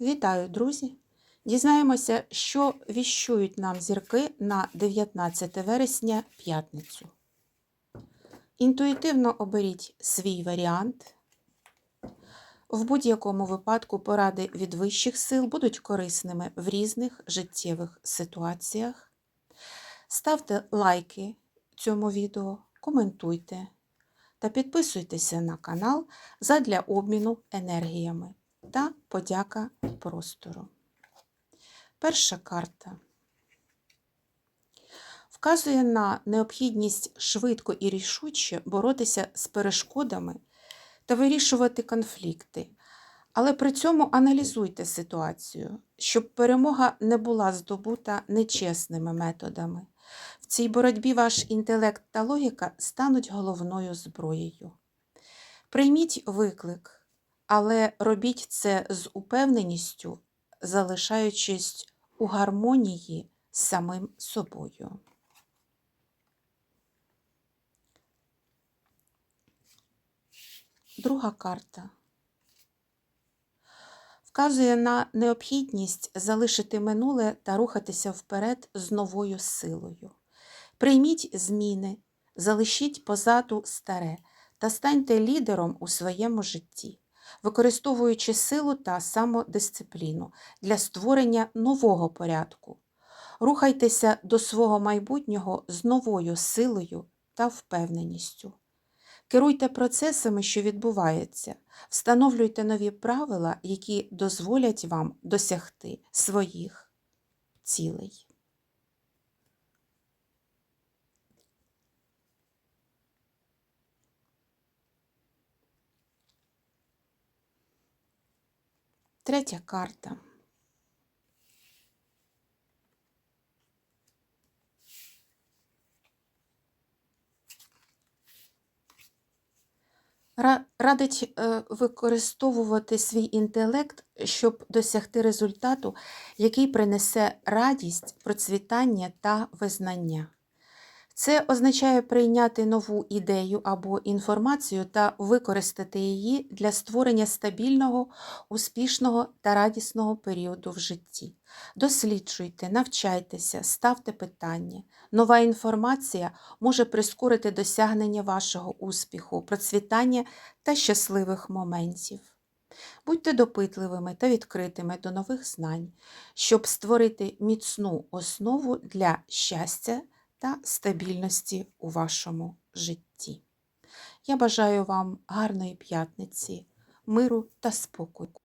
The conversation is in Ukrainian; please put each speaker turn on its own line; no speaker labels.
Вітаю, друзі! Дізнаємося, що віщують нам зірки на 19 вересня п'ятницю. Інтуїтивно оберіть свій варіант. В будь-якому випадку поради від вищих сил будуть корисними в різних життєвих ситуаціях. Ставте лайки цьому відео, коментуйте та підписуйтеся на канал задля обміну енергіями та подяка простору. Перша карта вказує на необхідність швидко і рішуче боротися з перешкодами та вирішувати конфлікти. Але при цьому аналізуйте ситуацію, щоб перемога не була здобута нечесними методами. В цій боротьбі ваш інтелект та логіка стануть головною зброєю. Прийміть виклик, але робіть це з упевненістю, залишаючись у гармонії з самим собою. Друга карта вказує на необхідність залишити минуле та рухатися вперед з новою силою. Прийміть зміни, залишіть позаду старе та станьте лідером у своєму житті, використовуючи силу та самодисципліну для створення нового порядку. Рухайтеся до свого майбутнього з новою силою та впевненістю. Керуйте процесами, що відбуваються, встановлюйте нові правила, які дозволять вам досягти своїх цілей. Третя карта. Радить е, використовувати свій інтелект, щоб досягти результату, який принесе радість, процвітання та визнання. Це означає прийняти нову ідею або інформацію та використати її для створення стабільного, успішного та радісного періоду в житті. Досліджуйте, навчайтеся, ставте питання. Нова інформація може прискорити досягнення вашого успіху, процвітання та щасливих моментів. Будьте допитливими та відкритими до нових знань, щоб створити міцну основу для щастя та стабільності у вашому житті. Я бажаю вам гарної п'ятниці, миру та спокою.